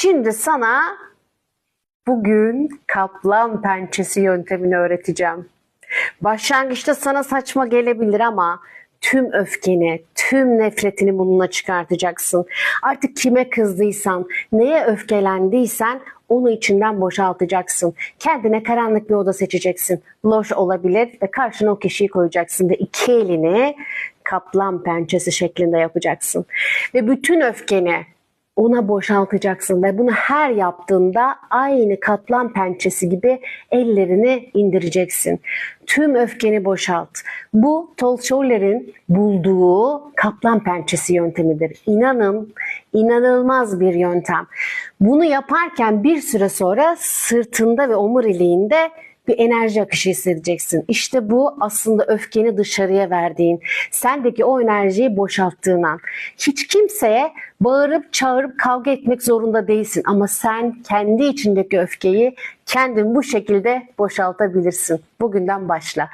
Şimdi sana bugün kaplan pençesi yöntemini öğreteceğim. Başlangıçta sana saçma gelebilir ama tüm öfkeni, tüm nefretini bununla çıkartacaksın. Artık kime kızdıysan, neye öfkelendiysen onu içinden boşaltacaksın. Kendine karanlık bir oda seçeceksin. Loş olabilir ve karşına o kişiyi koyacaksın ve iki elini kaplan pençesi şeklinde yapacaksın. Ve bütün öfkeni ona boşaltacaksın ve bunu her yaptığında aynı kaplan pençesi gibi ellerini indireceksin. Tüm öfkeni boşalt. Bu Tolstoy'lerin bulduğu kaplan pençesi yöntemidir. İnanın inanılmaz bir yöntem. Bunu yaparken bir süre sonra sırtında ve omuriliğinde bir enerji akışı hissedeceksin. İşte bu aslında öfkeni dışarıya verdiğin, sendeki o enerjiyi boşalttığın an. Hiç kimseye bağırıp çağırıp kavga etmek zorunda değilsin ama sen kendi içindeki öfkeyi kendin bu şekilde boşaltabilirsin. Bugünden başla.